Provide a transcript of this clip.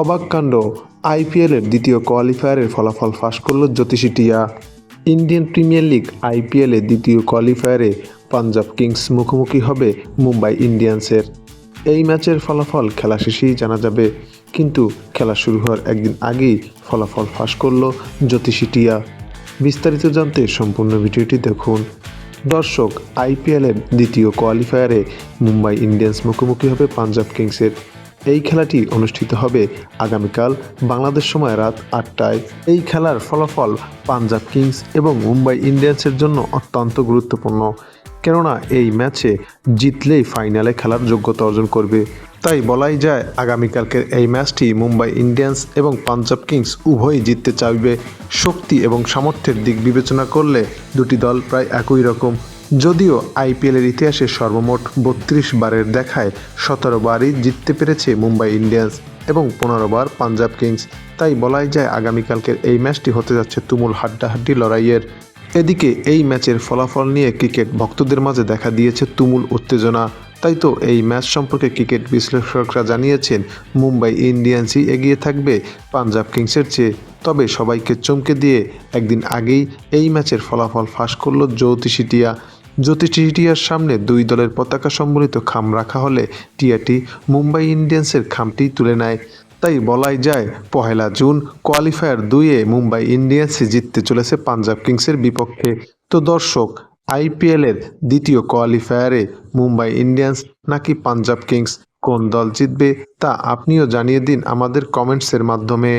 অবাক কাণ্ড। আইপিএলের দ্বিতীয় কোয়ালিফায়ারের ফলাফল ফাঁস করল জ্যোতিষী টিয়া। ইন্ডিয়ান প্রিমিয়ার লিগ আইপিএলের দ্বিতীয় কোয়ালিফায়ারে পাঞ্জাব কিংস মুখোমুখি হবে মুম্বাই ইন্ডিয়ান্সের। এই ম্যাচের ফলাফল খেলা শেষেই জানা যাবে, কিন্তু খেলা শুরু হওয়ার একদিন আগেই ফলাফল ফাঁস করল জ্যোতিষী টিয়া। বিস্তারিত জানতে সম্পূর্ণ ভিডিওটি দেখুন। দর্শক আইপিএলের দ্বিতীয় কোয়ালিফায়ারে মুম্বাই ইন্ডিয়ান্স মুখোমুখি হবে পাঞ্জাব কিংসের। এই খেলাটি অনুষ্ঠিত হবে আগামীকাল বাংলাদেশ সময় রাত আটটায়। এই খেলার ফলাফল পাঞ্জাব কিংস এবং মুম্বাই ইন্ডিয়ান্সের জন্য অত্যন্ত গুরুত্বপূর্ণ। কেননা এই ম্যাচে জিতলেই ফাইনালে খেলার যোগ্যতা অর্জন করবে। তাই বলাই যায়, আগামীকালকের এই ম্যাচটি মুম্বাই ইন্ডিয়ান্স এবং পাঞ্জাব কিংস উভয়ই জিততে চাইবে। শক্তি এবং সামর্থ্যের দিক বিবেচনা করলে দুটি দল প্রায় একই রকম। যদিও আইপিএলের ইতিহাসে সর্বমোট বত্রিশ বারের দেখায় সতেরো বারই জিততে পেরেছে মুম্বাই ইন্ডিয়ান্স এবং পনেরো বার পাঞ্জাব কিংস। তাই বলাই যায় আগামীকালকের এই ম্যাচটি হতে যাচ্ছে তুমুল হাড্ডাহাড্ডি লড়াইয়ের। এদিকে এই ম্যাচের ফলাফল নিয়ে ক্রিকেট ভক্তদের মাঝে দেখা দিয়েছে তুমুল উত্তেজনা। তাই তো এই ম্যাচ সম্পর্কে ক্রিকেট বিশ্লেষকরা জানিয়েছেন, মুম্বাই ইন্ডিয়ান্সই এগিয়ে থাকবে পাঞ্জাব কিংসের চেয়ে। তবে সবাইকে চমকে দিয়ে একদিন আগেই এই ম্যাচের ফলাফল ফাঁস করল জ্যোতিষী টিয়া। জ্যোতিষী টিয়ার সামনে দুই দলের পতাকা সম্বলিত খাম রাখা হলে টিয়াটি মুম্বাই ইন্ডিয়ান্সের খামটি তুলে নেয়। তাই বলাই যায়, পহেলা জুন কোয়ালিফায়ার দুইয়ে মুম্বাই ইন্ডিয়ান্সই জিততে চলেছে পাঞ্জাব কিংসের বিপক্ষে। তো দর্শক, আইপিএলের দ্বিতীয় কোয়ালিফায়ারে মুম্বাই ইন্ডিয়ান্স নাকি পাঞ্জাব কিংস কোন দল জিতবে তা আপনিও জানিয়ে দিন আমাদের কমেন্টসের মাধ্যমে।